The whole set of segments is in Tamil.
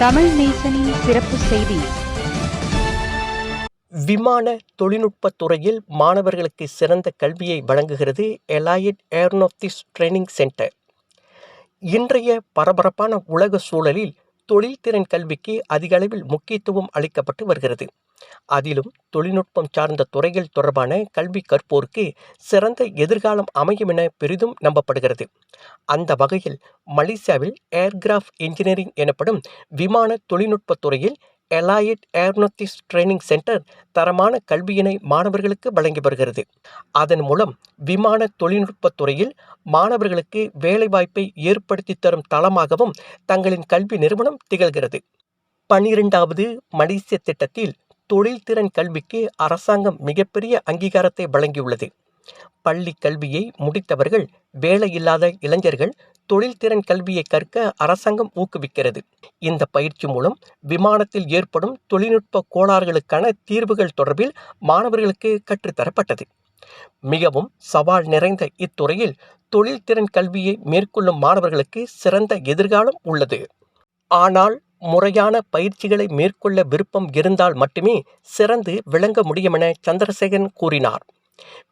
தமிழ் நேசனின் சிறப்பு செய்தி. விமான தொழில்நுட்பத் துறையில் மாணவர்களுக்கு சிறந்த கல்வியை வழங்குகிறது எலாய்ட் ஏரோநாட்டிக்ஸ் ட்ரைனிங் சென்டர் இன்றைய பரபரப்பான உலக சூழலில் தொழில்திறன் கல்விக்கு அதிக அளவில் முக்கியத்துவம் அளிக்கப்பட்டு வருகிறது. அதிலும் தொழில்நுட்பம் சார்ந்த துறைகள் தொடர்பான கல்வி கற்போருக்கு சிறந்த எதிர்காலம் அமையும் என பெரிதும் நம்பப்படுகிறது. அந்த வகையில் மலேசியாவில் ஏர்கிராஃப்ட் இன்ஜினியரிங் எனப்படும் விமான தொழில்நுட்பத் துறையில் எலாயிட் ஏரோநாட்டிக்ஸ் ட்ரைனிங் சென்டர் தரமான கல்வியினை மாணவர்களுக்கு வழங்கி வருகிறது. அதன் மூலம் விமான தொழில்நுட்பத் துறையில் மாணவர்களுக்கு வேலைவாய்ப்பை ஏற்படுத்தி தரும் தளமாகவும் தங்களின் கல்வி நிறுவனம் திகழ்கிறது. பனிரெண்டாவது மலேசிய திட்டத்தில் தொழில்திறன் கல்விக்கு அரசாங்கம் மிகப்பெரிய அங்கீகாரத்தை வழங்கியுள்ளது. பள்ளி கல்வியை முடித்தவர்கள் வேலையில்லாத இளைஞர்கள் தொழில்திறன் கல்வியை கற்க அரசாங்கம் ஊக்குவிக்கிறது. இந்த பயிற்சி மூலம் விமானத்தில் ஏற்படும் தொழில்நுட்ப கோளாறுகளுக்கான தீர்வுகள் தொடர்பில் மாணவர்களுக்கு கற்றுத்தரப்பட்டது. மிகவும் சவால் நிறைந்த இத்துறையில் தொழில்திறன் கல்வியை மேற்கொள்ளும் மாணவர்களுக்கு சிறந்த எதிர்காலம் உள்ளது. ஆனால் முறையான பயிற்சிகளை மேற்கொள்ள விருப்பம் இருந்தால் மட்டுமே சிறந்து விளங்க முடியுமென சந்திரசேகரன் கூறினார்.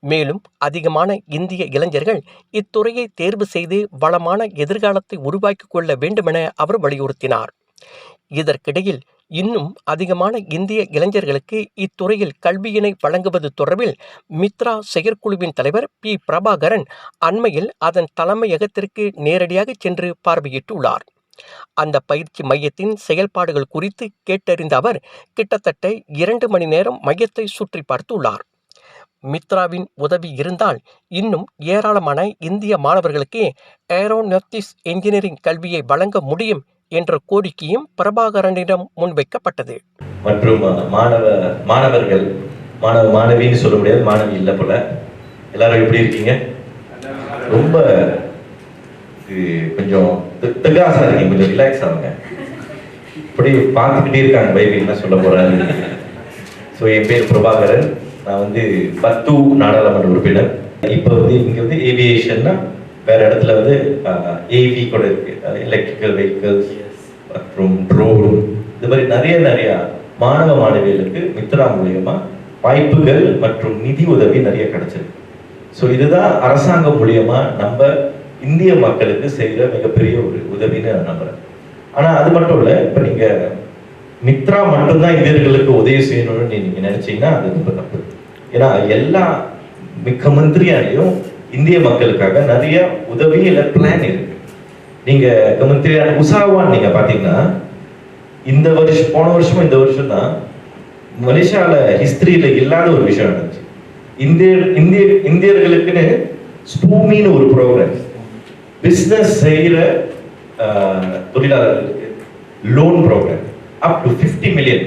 மேலும் அதிகமான இந்திய இளைஞர்கள் இத்துறையை தேர்வு செய்து வளமான எதிர்காலத்தை உருவாக்கிக் கொள்ள வேண்டுமென அவர் வலியுறுத்தினார். இதற்கிடையில் இன்னும் அதிகமான இந்திய இளைஞர்களுக்கு இத்துறையில் கல்வியினை வழங்குவது தொடர்பில் மித்ரா செயற்குழுவின் தலைவர் பி. பிரபாகரன் அண்மையில் அதன் தலைமையகத்திற்கு நேரடியாக சென்று பார்வையிட்டுள்ளார். அந்த பயிற்சி மையத்தின் செயல்பாடுகள் குறித்து கேட்டறிந்த அவர் கிட்டத்தட்ட இரண்டு மணி நேரம் மையத்தை சுற்றி பார்த்துள்ளார். மித்ராவின் உதவி இருந்தால் இன்னும் ஏராளமான இந்திய மாணவர்களுக்கு ஏரோநாட்டிக்ஸ் என்ஜினியரிங் கல்வியை வழங்க முடியும் என்ற கோரிக்கையும் பிரபாகரனிடம் முன்வைக்கப்பட்டது. மற்றும் மாணவ மாணவர்கள் மாணவ மாணவின்னு சொல்ல முடியாது மாணவி இல்லை போல. எல்லாரும் எப்படி இருக்கீங்க? ரொம்ப கொஞ்சம் தி- திகாசா இருக்கீங்க கொஞ்சம் ரிலாக்ஸ் ஆகுங்க. இப்படி பார்த்துக்கிட்டே இருக்காங்க பைபிள் என்ன சொல்ல போறாரு. ஸோ என் பேர் பிரபாகரன். நான் வந்து பத்து நாடாளுமன்ற உறுப்பினர். இப்போ வந்து இங்க வந்து ஏவியேஷன்னா வேற இடத்துல வந்து ஏவி கூட இருக்கு. எலக்ட்ரிக்கல் வெஹிக்கிள்ஸ் மற்றும் ட்ரோன் இது மாதிரி நிறைய நிறைய மாணவ மாணவிகளுக்கு மித்ரா மூலியமா வாய்ப்புகள் மற்றும் நிதி உதவி நிறைய கிடைச்சிருக்கு. ஸோ இதுதான் அரசாங்கம் மூலியமா நம்ம இந்திய மக்களுக்கு செய்கிற மிகப்பெரிய ஒரு உதவின்னு நம்புறேன். ஆனா அது மட்டும் இல்ல இப்ப நீங்க மித்ரா மட்டும்தான் இந்தியர்களுக்கு உதவி செய்யணும்னு நீங்க நினைச்சீங்கன்னா அது ரொம்ப தப்பு. ஏன்னா எல்லா மிக்க மந்திரியாலையும் இந்திய மக்களுக்காக நிறைய உதவி இல்ல பிளான் இருக்கு. நீங்க மந்திரியான உசாவான் நீங்க பாத்தீங்கன்னா இந்த வருஷம் போன வருஷமும் இந்த வருஷம் தான் மலேசியால ஹிஸ்டரியில இல்லாத ஒரு விஷயம் நடந்துச்சு. இந்திய இந்திய இந்தியர்களுக்குன்னு ஸ்பூமின்னு ஒரு ப்ரோக்ராம் பிஸ்னஸ் செய்கிற தொழிலாளர்களுக்கு loan program up to 50 million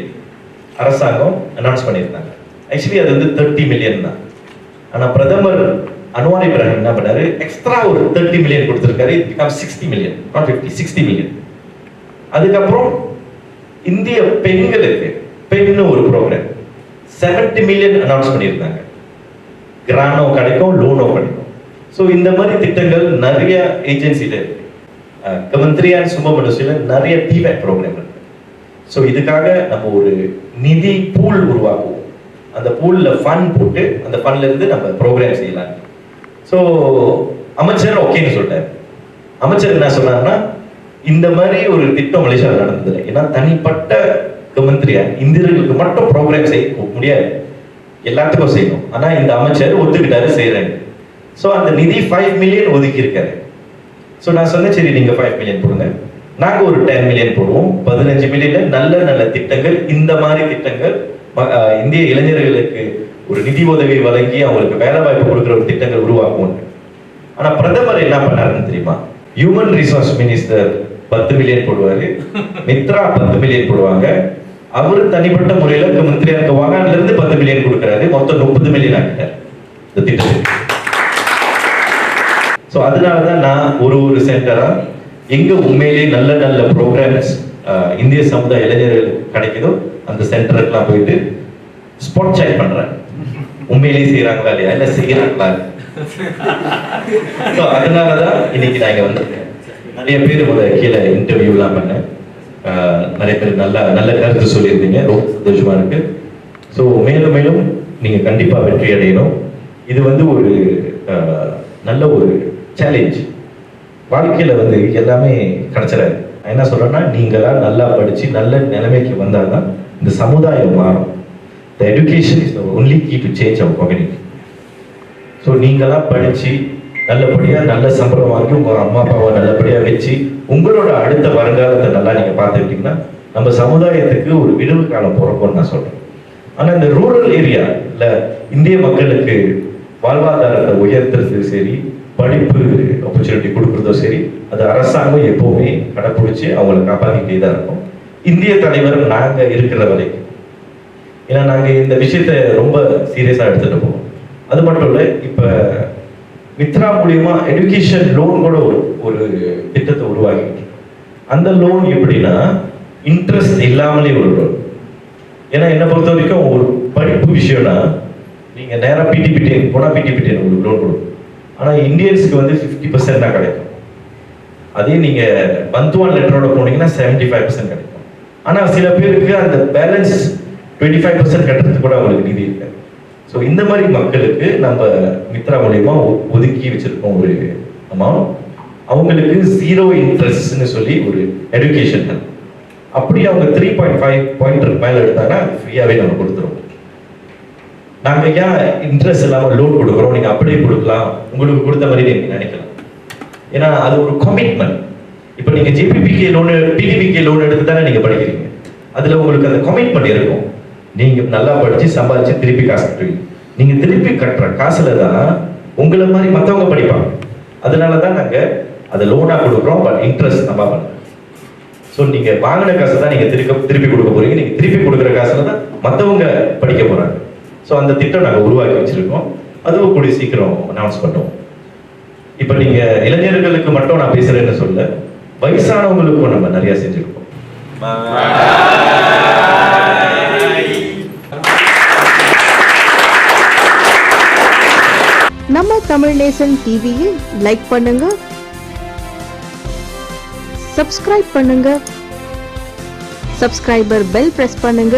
அரசாங்கம் அனௌன்ஸ் பண்ணியிருந்தாங்க. ஆக்சுவலி அது வந்து தேர்ட்டி மில்லியன் தான். ஆனால் பிரதமர் அன்வார் இப்ராஹிம் என்ன பண்ணாரு? எக்ஸ்ட்ரா ஒரு தேர்ட்டி மில்லியன் கொடுத்திருக்காரு. Become sixty million not fifty sixty million அதுக்கப்புறம் இந்திய பெண்களுக்கு பெண்ணு ஒரு ப்ரோக்ராம் 70 மில்லியன் அனௌன்ஸ் பண்ணியிருந்தாங்க. கிரானோ கிடைக்கும் லோனோ கிடைக்கும் ஸோ இந்த மாதிரி திட்டங்கள் நிறைய ஏஜென்சியில் இருக்கு கமந்திரியான் சும நிறைய டிவேட் ப்ரோக்ராம் இருக்கு. ஸோ இதுக்காக நம்ம ஒரு நிதி பூல் உருவாக்குவோம். அந்த பூலில் ஃபண்ட் போட்டு அந்த ஃபண்ட்லேருந்து நம்ம ப்ரோக்ராம் செய்யலாம். ஸோ அமைச்சர் ஓகேன்னு சொல்லிட்டாரு. அமைச்சர் என்ன சொன்னார்னா இந்த மாதிரி ஒரு திட்டம் மலேசியாவில் நடந்ததில்லை. ஏன்னா தனிப்பட்ட கமந்திரியா இந்தியர்களுக்கு மட்டும் ப்ரோக்ராம் செய்ய முடியாது. எல்லாத்துக்கும் செய்யணும். ஆனால் இந்த அமைச்சர் ஒத்துக்கிட்டாரு செய்கிறேன் ஸோ அந்த நிதி ஃபைவ் மில்லியன் ஒதுக்கியிருக்காரு. ஸோ நான் சொன்னேன் சரி நீங்க ஃபைவ் மில்லியன் போடுங்க. நாங்க ஒரு டென் மில்லியன் போடுவோம். பதினஞ்சு மில்லியன்ல நல்ல நல்ல திட்டங்கள் இந்த மாதிரி திட்டங்கள் ம- இந்திய இளைஞர்களுக்கு ஒரு நிதி உதவி வழங்கி அவங்களுக்கு வேலை வாய்ப்பு கொடுக்குற ஒரு திட்டங்கள் உருவாக்குவோம். ஆனா பிரதமர் என்ன பண்ணாருன்னு தெரியுமா? ஹியூமன் ரிசோர்ஸ் மினிஸ்டர் பத்து மில்லியன் போடுவாரு. மித்ரா பத்து மில்லியன் போடுவாங்க. அவரு தனிப்பட்ட முறையில் மந்திரியாருக்கு வாகான்ல இருந்து பத்து மில்லியன் கொடுக்குறாரு. மொத்தம் முப்பது மில்லியன் ஆகிட்டார் இந்த திட்டத்துக்கு. ஸோ அதனால தான் நான் ஒரு ஒரு சென்டராக எங்கே உண்மையிலேயே நல்ல நல்ல ப்ரோக்ராம்ஸ் இந்திய சமுதாய இளைஞர்கள் கிடைக்குதோ அந்த சென்டருக்குலாம் போயிட்டு ஸ்பாட் செக் பண்ணுறேன் உண்மையிலேயே செய்கிறாங்களா இல்லையா? இல்ல செய்யறாங்களா? அதனால தான் இன்னைக்கு நான் இங்கே வந்திருக்கேன். நிறைய பேர் முத கீழே இன்டர்வியூலாம் பண்ணேன். நிறைய பேர் நல்ல நல்ல கருத்து சொல்லியிருந்தீங்க. ரொம்ப சந்தோஷமா இருக்கு. ஸோ மேலும் மேலும் நீங்கள் கண்டிப்பாக வெற்றி அடையணும். இது வந்து ஒரு நல்ல ஒரு சேலஞ்ச் வாழ்க்கையில வந்து எல்லாமே கிடைச்சிடாது. என்ன சொல்றேன்னா நீங்களா நல்லா படிச்சு நல்ல நிலைமைக்கு வந்தாதான் இந்த சமுதாயம் மாறும். The education is the only key to change our community so நீங்களாக படிச்சு நல்லபடியா நல்ல சம்பளம் வாங்கி உங்க அம்மா அப்பாவை நல்லபடியா வச்சு உங்களோட அடுத்த வருங்காலத்தை நல்லா நீங்க பார்த்துக்கிட்டீங்கன்னா நம்ம சமுதாயத்துக்கு ஒரு விடுவு காலம் பிறக்கும்னு நான் சொல்றேன். ஆனா இந்த ரூரல் ஏரியா இல்ல இந்திய மக்களுக்கு வாழ்வாதாரத்தை உயர்த்துறது சரி படிப்பு ஆப்பர்ச்சுனிட்டி கொடுக்குறதும் சரி அது அரசாங்கம் எப்பவுமே கடைப்பிடிச்சு அவங்களை காப்பாத்திக்கிட்டே தான் இருக்கும். இந்திய தலைவர் நாங்க இருக்கிற வரைக்கும். ஏன்னா நாங்க இந்த விஷயத்த ரொம்ப சீரியஸா எடுத்துட்டு போவோம். அது மட்டும் இல்ல இப்ப மித்ரா மூலியமா எடுகேஷன் லோன் கூட ஒரு ஒரு திட்டத்தை உருவாக்கிட்டு அந்த லோன் எப்படின்னா இன்ட்ரெஸ்ட் இல்லாமலே ஒரு லோன் ஏன்னா என்னை பொறுத்த வரைக்கும் ஒரு படிப்பு விஷயம்னா நீங்க நேரா போனால் பிடி பிடிபிடிஎன் உங்களுக்கு லோன் கொடுக்கும். ஆனால் இந்தியன்ஸுக்கு வந்து ஃபிஃப்டி பர்சன்ட் தான் கிடைக்கும். அதே நீங்கள் பந்துவான் லெட்டரோட போனீங்கன்னா செவன்டி ஃபைவ் பர்சன்ட் கிடைக்கும். ஆனால் சில பேருக்கு அந்த பேலன்ஸ் டுவெண்ட்டி ஃபைவ் பர்சன்ட் கட்டுறதுக்கு கூட அவங்களுக்கு நிதி இல்லை. ஸோ இந்த மாதிரி மக்களுக்கு நம்ம மித்ரா மூலியமா ஒ- ஒதுக்கி வச்சிருக்கோம் ஒரு அமௌண்ட் அவங்களுக்கு ஜீரோ இன்ட்ரெஸ்ட்னு சொல்லி ஒரு எஜுகேஷன் அப்படி அவங்க த்ரீ பாயிண்ட் ஃபைவ் பாயிண்ட் மேலே எடுத்தாங்கன்னா ஃப்ரீயாகவே நம்ம கொடுத்துருவோம். நாங்க ஏன் இன்ட்ரெஸ்ட் இல்லாம லோன் கொடுக்குறோம்? நீங்க அப்படியே கொடுக்கலாம். உங்களுக்கு கொடுத்த மாதிரி நீங்க நினைக்கலாம். ஏன்னா அது ஒரு கமிட்மெண்ட் இப்போ நீங்க ஜேபிபிகே லோன் டிடிபிகே லோன் எடுத்து தானே நீங்க படிக்கிறீங்க. அதுல உங்களுக்கு அந்த கமிட்மெண்ட் இருக்கும். நீங்க நல்லா படிச்சு சம்பாதிச்சு திருப்பி காசு கட்டுவீங்க. நீங்க திருப்பி கட்டுற காசுல தான் உங்களை மாதிரி மத்தவங்க படிப்பாங்க. அதனால தான் நாங்க அதை லோனா கொடுக்குறோம் பட் இன்ட்ரெஸ்ட் நம்ம பண்ணுறோம் ஸோ நீங்க வாங்கின காசை தான் நீங்க திருப்பி திருப்பி கொடுக்க போறீங்க. நீங்க திருப்பி கொடுக்குற காசுல தான் மத்தவங்க படிக்க போறாங்க. ஸோ அந்த திட்டம் நாங்கள் உருவாக்கி வச்சிருக்கோம். அதுவும் கூடிய சீக்கிரம் அனௌன்ஸ் பண்ணுவோம். இப்போ நீங்க இளைஞர்களுக்கு மட்டும் நான் பேசுறேன்னு சொல்ல வயசானவங்களுக்கும் நம்ம நிறைய செஞ்சிருக்கோம். நம்ம தமிழ் நேசன் டிவியில் லைக் பண்ணுங்க. சப்ஸ்கிரைப் பண்ணுங்க. சப்ஸ்கிரைபர் பெல் பிரஸ் பண்ணுங்க.